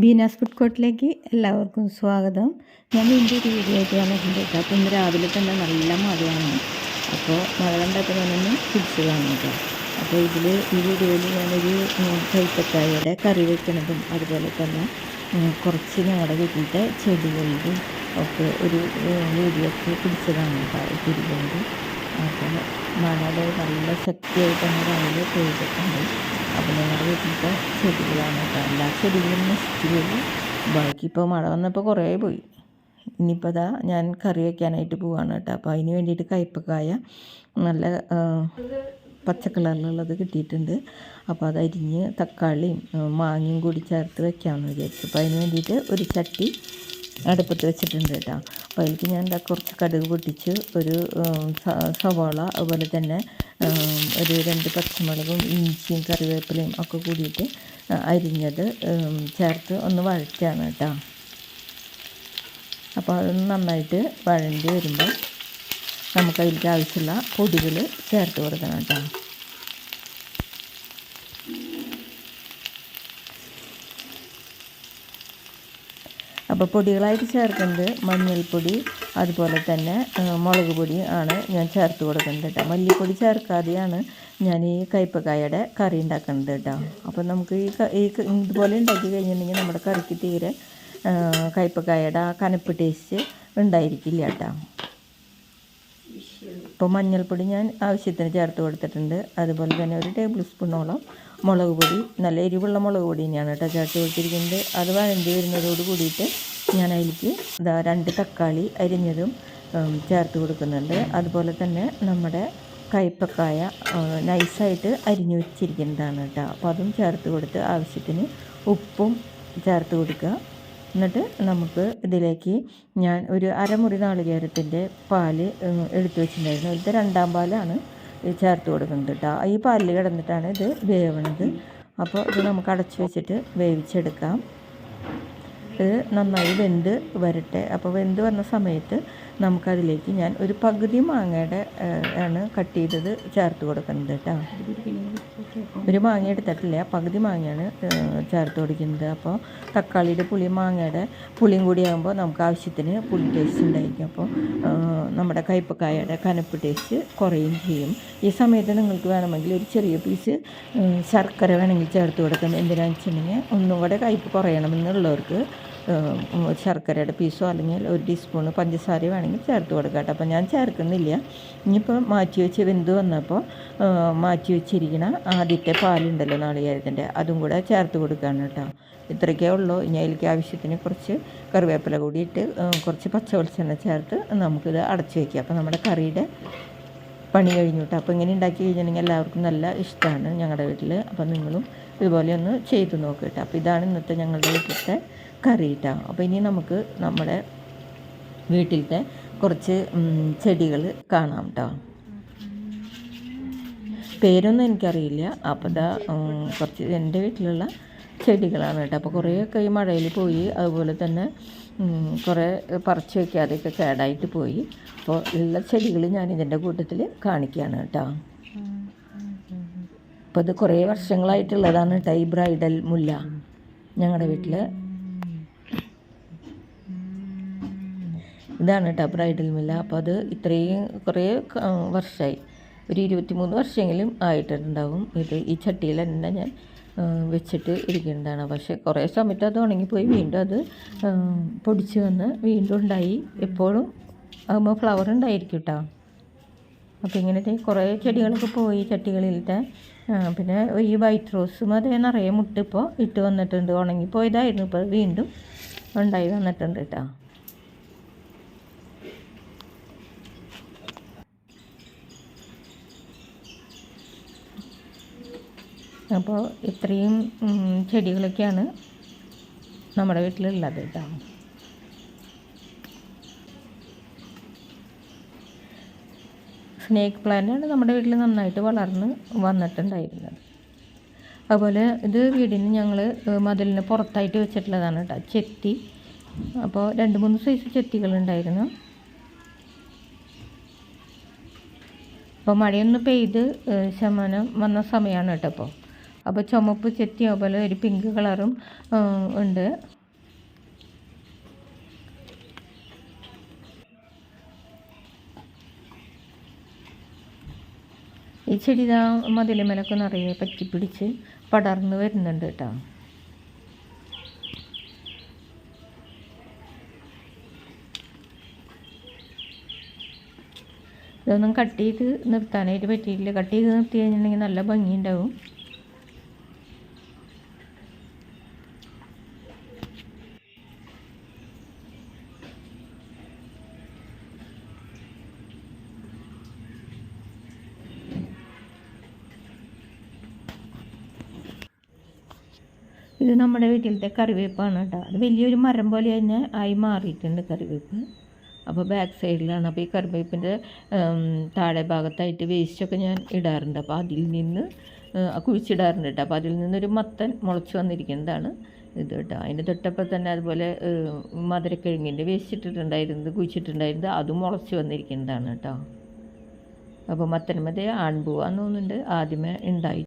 Beena's food കോർട്ടിലേക്ക് എല്ലാവർക്കും സ്വാഗതം. ഞാൻ വീണ്ടും ഒരു വീഡിയോ ആയിട്ട് വന്നിട്ടുണ്ട് കേട്ടോ അപ്പോൾ ഇന്ന് രാവിലെ തന്നെ നല്ല മഴയാണ്. അപ്പോൾ മഴ കണ്ടപ്പോൾ ഞാനൊന്ന് പിടിച്ച് കാണുക അപ്പോൾ ഇതിൽ ഈ വീഡിയോയിൽ ഞാനൊരു കൈപ്പക്കായയുടെ കറി വെക്കണതും അതുപോലെ തന്നെ കുറച്ച് ഞങ്ങളുടെ വീട്ടിലത്തെ ചെടികളിലും ഒക്കെ ഒരു വീഡിയോ ഒക്കെ പിടിച്ചതാണ് കേട്ടോ ഇട്ടിരിക്കുന്നത്. അപ്പോൾ മഴയുടെ നല്ല ശക്തിയായിട്ട് തന്നെ രാവിലെ പെയ്തിട്ടുണ്ട്. അപ്പോൾ ഞങ്ങളുടെ വീട്ടിലത്തെ ചെടികളാണ് കേട്ടോ. എല്ലാ ചെടികളും നശിച്ചു പോയി. ബാക്കി ഇപ്പോൾ മഴ വന്നപ്പോൾ കുറേ പോയി. ഇനിയിപ്പോൾ അതാ ഞാൻ കറി വയ്ക്കാനായിട്ട് പോവാണ് കേട്ടോ. അപ്പോൾ അതിന് വേണ്ടിയിട്ട് കയ്പ്പക്കായ നല്ല പച്ച കളറിലുള്ളത് കിട്ടിയിട്ടുണ്ട്. അപ്പോൾ അത് അരിഞ്ഞ് തക്കാളിയും മാങ്ങയും കൂടി ചേർത്ത് വെക്കാമെന്ന് വിചാരിച്ചു. അപ്പോൾ അതിന് വേണ്ടിയിട്ട് ഒരു ചട്ടി അടുപ്പത്ത് വെച്ചിട്ടുണ്ട് കേട്ടോ. അപ്പോൾ അതിലേക്ക് ഞാൻ കുറച്ച് കടുക് പൊട്ടിച്ച് ഒരു സവാള അതുപോലെ തന്നെ ഒരു രണ്ട് പച്ചമുളകും ഇഞ്ചിയും കറിവേപ്പിലയും ഒക്കെ കൂടിയിട്ട് അരിഞ്ഞത് ചേർത്ത് ഒന്ന് വഴറ്റാണ് കേട്ടോ. അപ്പോൾ അതൊന്ന് നന്നായിട്ട് വഴണ്ടി വരുമ്പോൾ നമുക്ക് അതിലേക്ക് ആവശ്യമുള്ള പൊടികൾ ചേർത്ത് കൊടുക്കണം കേട്ടോ. അപ്പോൾ പൊടികളായിട്ട് ചേർക്കുന്നത് മഞ്ഞൾപ്പൊടി അതുപോലെ തന്നെ മുളക് പൊടി ആണ് ഞാൻ ചേർത്ത് കൊടുക്കുന്നത് കേട്ടോ. മല്ലിപ്പൊടി ചേർക്കാതെയാണ് ഞാൻ ഈ കയ്പ്പക്കായയുടെ കറി ഉണ്ടാക്കുന്നത് കേട്ടോ. അപ്പോൾ നമുക്ക് ഈ ഈ ഇതുപോലെ ഉണ്ടാക്കി കഴിഞ്ഞിട്ടുണ്ടെങ്കിൽ നമ്മുടെ കറിക്ക് തീരെ കയ്പ്പക്കായയുടെ ആ കനപ്പ് ടേസ്റ്റ് ഉണ്ടായിരിക്കില്ല കേട്ടോ. ഇപ്പോൾ മഞ്ഞൾപ്പൊടി ഞാൻ ആവശ്യത്തിന് ചേർത്ത് കൊടുത്തിട്ടുണ്ട്. അതുപോലെ തന്നെ ഒരു ടേബിൾ സ്പൂണോളം മുളക് പൊടി നല്ല എരിവുള്ള മുളക് പൊടി തന്നെയാണ് കേട്ടോ ചേർത്ത് കൊടുത്തിരിക്കുന്നത്. അത് വഴണ്ടി വരുന്നതോട് കൂടിയിട്ട് ഞാൻ അതിലേക്ക് ഇതാ രണ്ട് തക്കാളി അരിഞ്ഞതും ചേർത്ത് കൊടുക്കുന്നുണ്ട്. അതുപോലെ തന്നെ നമ്മുടെ കയ്പ്പക്കായ ആ, നൈസായിട്ട് അരിഞ്ഞു വെച്ചിരിക്കുന്നതാണ് കേട്ടോ. അപ്പോൾ അതും ചേർത്ത് കൊടുത്ത് ആവശ്യത്തിന് ഉപ്പും ചേർത്ത് കൊടുക്കുക. എന്നിട്ട് നമുക്ക് ഇതിലേക്ക് ഞാൻ ഒരു അരമുറി നാളികേരത്തിന്റെ പാൽ എടുത്ത് വെച്ചിട്ടുണ്ടായിരുന്നു. ഇത് രണ്ടാം പാലാണ് ചേർത്ത് കൊടുക്കുന്നത് കേട്ടോ. ഈ പാലിൽ കിടന്നിട്ടാണ് ഇത് വേവണത്. അപ്പോൾ ഇത് നമുക്ക് അടച്ചു വെച്ചിട്ട് വേവിച്ചെടുക്കാം. ഇത് നന്നായി വെന്ത് വരട്ടെ. അപ്പോൾ വെന്ത് വന്ന സമയത്ത് നമുക്കതിലേക്ക് ഞാൻ ഒരു പകുതി മാങ്ങയുടെ ആണ് കട്ട് ചെയ്തത് ചേർത്ത് കൊടുക്കുന്നത് കേട്ടോ. ഒരു മാങ്ങ എടുത്തിട്ടില്ല? പകുതി മാങ്ങയാണ് ചേർത്ത് കൊടുക്കുന്നത്. അപ്പോൾ തക്കാളിയുടെ പുളി മാങ്ങയുടെ പുളിയും കൂടി ആകുമ്പോൾ നമുക്ക് ആവശ്യത്തിന് പുളി ടേസ്റ്റ് ഉണ്ടായിരിക്കും. അപ്പോൾ നമ്മുടെ കയ്പ്പക്കായയുടെ കനപ്പ് ടേസ്റ്റ് കുറയും ചെയ്യും. ഈ സമയത്ത് നിങ്ങൾക്ക് വേണമെങ്കിൽ ഒരു ചെറിയ പീസ് ശർക്കര വേണമെങ്കിൽ ചേർത്ത് കൊടുക്കാം. എന്തിനാണെന്ന് വെച്ചിട്ടുണ്ടെങ്കിൽ ഒന്നും കൂടെ കയ്പ്പ് കുറയണമെന്നുള്ളവർക്ക് ശർക്കരയുടെ പീസോ അല്ലെങ്കിൽ ഒരു ടീസ്പൂണ് പഞ്ചസാര വേണമെങ്കിൽ ചേർത്ത് കൊടുക്കാം കേട്ടോ. അപ്പോൾ ഞാൻ ചേർക്കുന്നില്ല. ഇനിയിപ്പോൾ മാറ്റി വെച്ച് വെന്ത് വന്നപ്പോൾ മാറ്റി വെച്ചിരിക്കണ ആദ്യത്തെ പാലുണ്ടല്ലോ നാളികേരത്തിന്റെ അതും കൂടെ ചേർത്ത് കൊടുക്കുകയാണ് കേട്ടോ. ഇത്രയ്ക്കേ ഉള്ളൂ. ഇനി അതിലേക്ക് ആവശ്യത്തിന് കുറച്ച് കറിവേപ്പില കൂടിയിട്ട് ഇട്ട് കുറച്ച് പച്ച വെളിച്ചെണ്ണ ചേർത്ത് നമുക്കിത് അടച്ചു വയ്ക്കുക അപ്പോൾ നമ്മുടെ കറിയുടെ പണി കഴിഞ്ഞു കേട്ടോ. അപ്പോൾ ഇങ്ങനെ ഉണ്ടാക്കി കഴിഞ്ഞിട്ടുണ്ടെങ്കിൽ എല്ലാവർക്കും നല്ല ഇഷ്ടമാണ് ഞങ്ങളുടെ വീട്ടിൽ. അപ്പോൾ നിങ്ങളും ഇതുപോലെ ഒന്ന് ചെയ്ത് നോക്കുക കേട്ടോ. അപ്പോൾ ഇതാണ് ഇന്നത്തെ ഞങ്ങളുടെ വീട്ടിലത്തെ കറി കേട്ടോ അപ്പോൾ ഇനി നമുക്ക് നമ്മുടെ വീട്ടിലത്തെ കുറച്ച് ചെടികൾ കാണാം കേട്ടോ പേരൊന്നും എനിക്കറിയില്ല. അപ്പോൾ ഇതാ കുറച്ച് എന്റെ വീട്ടിലുള്ള ചെടികളാണ് കേട്ടോ. അപ്പോൾ കുറേയൊക്കെ ഈ മഴയിൽ പോയി അതുപോലെ തന്നെ കുറേ പറിച്ച് വയ്ക്കാതെയൊക്കെ കേടായിട്ട് പോയി. അപ്പോൾ ഉള്ള ചെടികൾ ഞാൻ ഇതിന്റെ കൂട്ടത്തിൽ കാണിക്കുകയാണ് കേട്ടോ. അപ്പോൾ ഇത് കുറേ വർഷങ്ങളായിട്ടുള്ളതാണ് കേട്ടോ ഈ ബ്രൈഡൽ മുല്ല ഞങ്ങളുടെ വീട്ടിൽ ഇതാണ് കേട്ടോ ബ്രൈഡൽ മില്ല. അപ്പോൾ അത് ഇത്രയും കുറേ വർഷമായി ഒരു ഇരുപത്തിമൂന്ന് വർഷമെങ്കിലും ആയിട്ടുണ്ടാവും. ഇത് ഈ ചട്ടിയിൽ തന്നെ ഞാൻ വെച്ചിട്ട് ഇരിക്കുന്നതാണ്. പക്ഷേ കുറേ സമയത്ത് അത് ഉണങ്ങിപ്പോയി. വീണ്ടും അത് പൊടിച്ച് വന്ന് വീണ്ടും ഉണ്ടായി. എപ്പോഴും ആകുമ്പോൾ ഫ്ലവർ ഉണ്ടായിരിക്കും കേട്ടോ. അപ്പോൾ ഇങ്ങനത്തെ കുറേ ചെടികളൊക്കെ പോയി ചട്ടികളിലത്തെ പിന്നെ ഈ വൈറ്റ് റോസും അതേ നിറയെ മുട്ടിപ്പോൾ ഇട്ട് വന്നിട്ടുണ്ട്. ഉണങ്ങിപ്പോയതായിരുന്നു. ഇപ്പോൾ വീണ്ടും ഉണ്ടായി വന്നിട്ടുണ്ട് കേട്ടോ. അപ്പോൾ ഇത്രയും ചെടികളൊക്കെയാണ് നമ്മുടെ വീട്ടിലുള്ളത് കേട്ടോ. സ്നേക്ക് പ്ലാന്റാണ് നമ്മുടെ വീട്ടിൽ നന്നായിട്ട് വളർന്ന് വന്നിട്ടുണ്ടായിരുന്നത്. അതുപോലെ ഇത് വീടിന് ഞങ്ങൾ മതിലിന് പുറത്തായിട്ട് വെച്ചിട്ടുള്ളതാണ് കേട്ടോ ചെത്തി. അപ്പോൾ രണ്ട് മൂന്ന് സൈസ് ചെത്തികളുണ്ടായിരുന്നു. അപ്പോൾ മഴയൊന്ന് പെയ്ത് ശമനം വന്ന സമയമാണ് കേട്ടോ ഇപ്പോൾ. അപ്പോൾ ചുമപ്പ് ചെത്തിയ പോലെ ഒരു പിങ്ക് കളറും ഉണ്ട്. ഈ ചെടി ഇതാ മതിലുമലൊക്കെ നിറയെ പറ്റി പിടിച്ച് പടർന്ന് വരുന്നുണ്ട് കേട്ടോ. ഇതൊന്നും കട്ട് ചെയ്ത് നിർത്താനായിട്ട് പറ്റിയിട്ടില്ല. കട്ട് ചെയ്ത് നിർത്തി കഴിഞ്ഞിട്ടുണ്ടെങ്കിൽ നല്ല ഭംഗിയുണ്ടാവും. ഇത് നമ്മുടെ വീട്ടിലത്തെ കറിവേപ്പാണ് കേട്ടോ. അത് വലിയൊരു മരം പോലെ തന്നെ ആയി മാറിയിട്ടുണ്ട് കറിവേപ്പ്. അപ്പോൾ ബാക്ക് സൈഡിലാണ് അപ്പോൾ ഈ കറിവേപ്പിന്റെ താഴെ ഭാഗത്തായിട്ട് വേസ്റ്റൊക്കെ ഞാൻ ഇടാറുണ്ട്. അപ്പോൾ അതിൽ നിന്ന് കുഴിച്ചിടാറുണ്ട് കേട്ടോ. അപ്പോൾ അതിൽ നിന്നൊരു മത്തൻ മുളച്ച് വന്നിരിക്കുന്നതാണ് ഇത് കേട്ടോ. അതിന്റെ തൊട്ടപ്പം തന്നെ അതുപോലെ മധുരക്കിഴങ്ങിന്റെ വേസ്റ്റ് ഇട്ടിട്ടുണ്ടായിരുന്നത് കുഴിച്ചിട്ടുണ്ടായിരുന്നത് അതും മുളച്ച് വന്നിരിക്കുന്നതാണ് കേട്ടോ. അപ്പോൾ മത്തന്മതേ ആൺപൂവാന്ന് തോന്നുന്നുണ്ട്. ആദ്യമേ ഉണ്ടായി